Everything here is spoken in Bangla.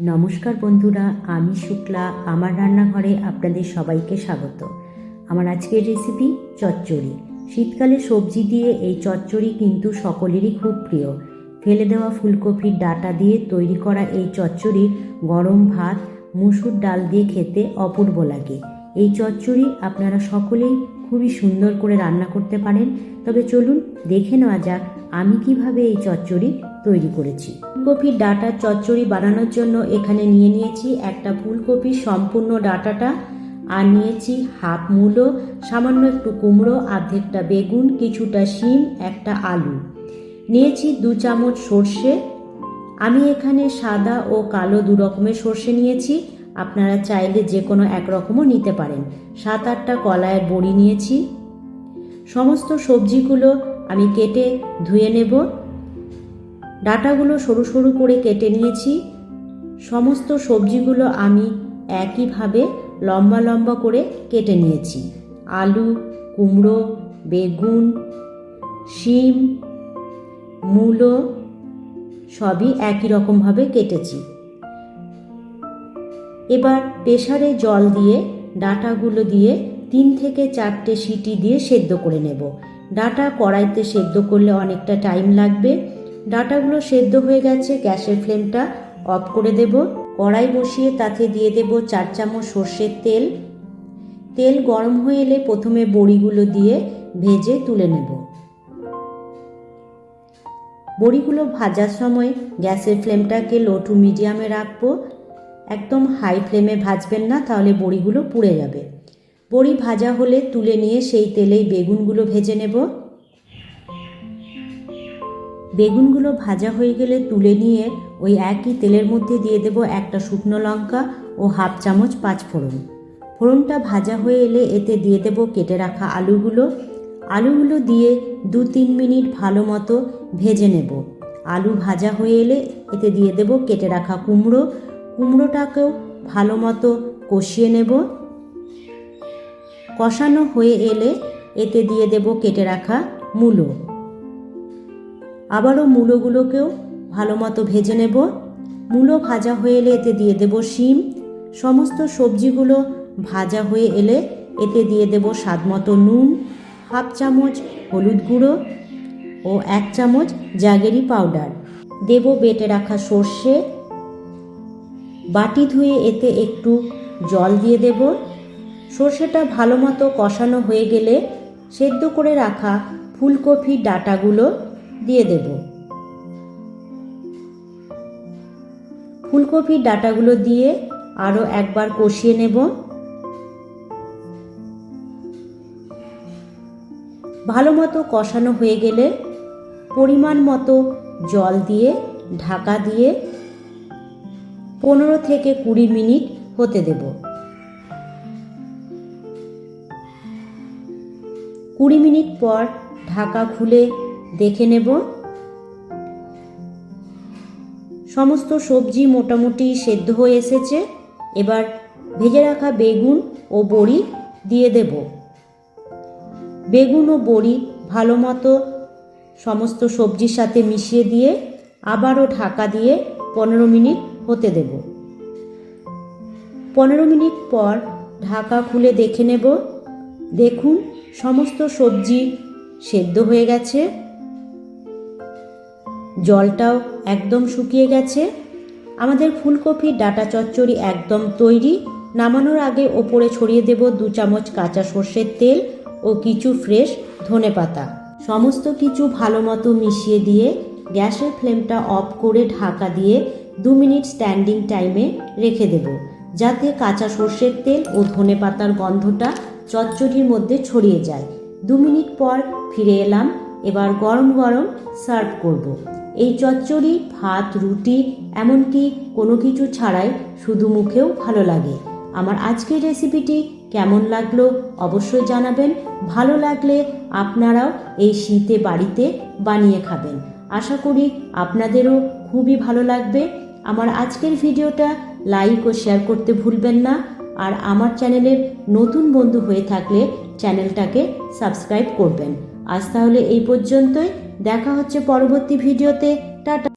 নমস্কার বন্ধুরা, আমি শুক্লা। আমার রান্নাঘরে আপনাদের সবাইকে স্বাগত। আমার আজকের রেসিপি চচ্চড়ি। শীতকালে সবজি দিয়ে এই চচ্চড়ি কিন্তু সকলেরই খুব প্রিয়। ফেলে দেওয়া ফুলকপির ডাটা দিয়ে তৈরি করা এই চচ্চড়ি গরম ভাত, মুসুর ডাল দিয়ে খেতে অপূর্ব লাগে। এই চচ্চড়ি আপনারা সকলেই খুবই সুন্দর করে রান্না করতে পারেন। তবে চলুন দেখে নেওয়া যাক আমি কীভাবে এই চচ্চড়ি তৈরি করেছি। ফুলকপির ডাটা চচ্চড়ি বানানোর জন্য এখানে নিয়ে নিয়েছি একটা ফুলকপির সম্পূর্ণ ডাটাটা আর নিয়েছি হাফ মূলো, সামান্য একটু কুমড়ো অর্ধেকটা বেগুন, কিছুটা শিম, একটা আলু। নিয়েছি দু চামচ সর্ষে। আমি এখানে সাদা ও কালো দু রকমের সর্ষে নিয়েছি। আপনারা চাইলে যে কোনো এক রকমও নিতে পারেন। সাত আটটা কলায়ের বড়ি নিয়েছি। সমস্ত সবজিগুলো আমি কেটে ধুয়ে নেব। ডাটাগুলো সরু সরু করে কেটে নিয়েছি। সমস্ত সবজিগুলো আমি একইভাবে লম্বা লম্বা করে কেটে নিয়েছি। আলু, কুমড়ো, বেগুন, শিম, মূলো, সবই একই রকমভাবে কেটেছি। এবার প্রেসারে জল দিয়ে ডাটাগুলো দিয়ে তিন থেকে চারটে সিটি দিয়ে সেদ্ধ করে নেব। ডাটা কড়াইতে সেদ্ধ করলে অনেকটা টাইম লাগবে। ডাটাগুলো সেদ্ধ হয়ে গেছে, গ্যাসের ফ্লেমটা অফ করে দেব। কড়াই বসিয়ে তাতে দিয়ে দেব চার চামচ সর্ষের তেল। তেল গরম হয়ে এলে প্রথমে বড়িগুলো দিয়ে ভেজে তুলে নেব। বড়িগুলো ভাজার সময় গ্যাসের ফ্লেমটাকে লো টু মিডিয়ামে রাখব। একদম হাই ফ্লেমে ভাজবেন না, তাহলে বড়িগুলো পুড়ে যাবে। বড়ি ভাজা হলে তুলে নিয়ে সেই তেলেই বেগুনগুলো ভেজে নেব। বেগুনগুলো ভাজা হয়ে গেলে তুলে নিয়ে ওই একই তেলের মধ্যে দিয়ে দেব একটা শুকনো লঙ্কা ও হাফ চামচ পাঁচ ফোড়ন। ফোড়নটা ভাজা হয়ে এলে এতে দিয়ে দেব কেটে রাখা আলুগুলো। আলুগুলো দিয়ে দু তিন মিনিট ভালো মতো ভেজে নেব। আলু ভাজা হয়ে এলে এতে দিয়ে দেব কেটে রাখা কুমড়ো। কুমড়োটাকেও ভালো মতো কষিয়ে নেব। কষানো হয়ে এলে এতে দিয়ে দেব কেটে রাখা মূলো। আবারও মূলোগুলোকেও ভালো মতো ভেজে নেব। মূলো ভাজা হয়ে এলে এতে দিয়ে দেব শিম। সমস্ত সবজিগুলো ভাজা হয়ে এলে এতে দিয়ে দেব স্বাদ মতো নুন, হাফ চামচ হলুদ গুঁড়ো ও এক চামচ জাগেরি পাউডার। দেব বেটে রাখা সর্ষে। বাটি ধুয়ে এতে একটু জল দিয়ে দেব। সর্ষেটা ভালো মতো কষানো হয়ে গেলে সেদ্ধ করে রাখা ফুলকপির ডাটাগুলো দিয়ে দেব। ফুলকপির ডাটাগুলো দিয়ে আরও একবার কষিয়ে নেব। ভালো মতো কষানো হয়ে গেলে পরিমাণ মতো জল দিয়ে, ঢাকা দিয়ে পনেরো থেকে কুড়ি মিনিট হতে দেব। কুড়ি মিনিট পর ঢাকা খুলে দেখে নেব। সমস্ত সবজি মোটামুটি সেদ্ধ হয়ে এসেছে। এবার ভেজে রাখা বেগুন ও বড়ি দিয়ে দেব। বেগুন ও বড়ি ভালো মতো সমস্ত সবজির সাথে মিশিয়ে দিয়ে আবারও ঢাকা দিয়ে পনেরো মিনিট হতে দেব। পনেরো মিনিট পর ঢাকা খুলে দেখে নেব। দেখুন, সমস্ত সবজি সেদ্ধ হয়ে গেছে। জলটাও একদম শুকিয়ে গেছে। আমাদের ফুলকপির ডাটা চচ্চড়ি একদম তৈরি। নামানোর আগে ওপরে ছড়িয়ে দেব দু চামচ কাঁচা সর্ষের তেল ও কিছু ফ্রেশ ধনে পাতা। সমস্ত কিছু ভালো মতো মিশিয়ে দিয়ে গ্যাসের ফ্লেমটা অফ করে ঢাকা দিয়ে দু মিনিট স্ট্যান্ডিং টাইমে রেখে দেব, যাতে কাঁচা সর্ষের তেল ও ধনে পাতার গন্ধটা চচ্চড়ির মধ্যে ছড়িয়ে যায়। দু মিনিট পর ফিরে এলাম, এবার গরম গরম সার্ভ করব। এই চচ্চড়ি, ভাত, রুটি, এমনকি কোনো কিছু ছাড়াই শুধু মুখেও ভালো লাগে। আমার আজকের রেসিপিটি কেমন লাগল অবশ্যই জানাবেন। ভালো লাগলে আপনারাও এই শীতে বাড়িতে বানিয়ে খাবেন। আশা করি আপনাদেরও খুবই ভালো লাগবে। আমার আজকের ভিডিওটা লাইক ও শেয়ার করতে ভুলবেন না। আর আমার চ্যানেলের নতুন বন্ধু হয়ে থাকলে চ্যানেলটাকে সাবস্ক্রাইব করবেন। আজ তাহলে এই পর্যন্তই। দেখা হচ্ছে পরবর্তী ভিডিওতে। টাটা।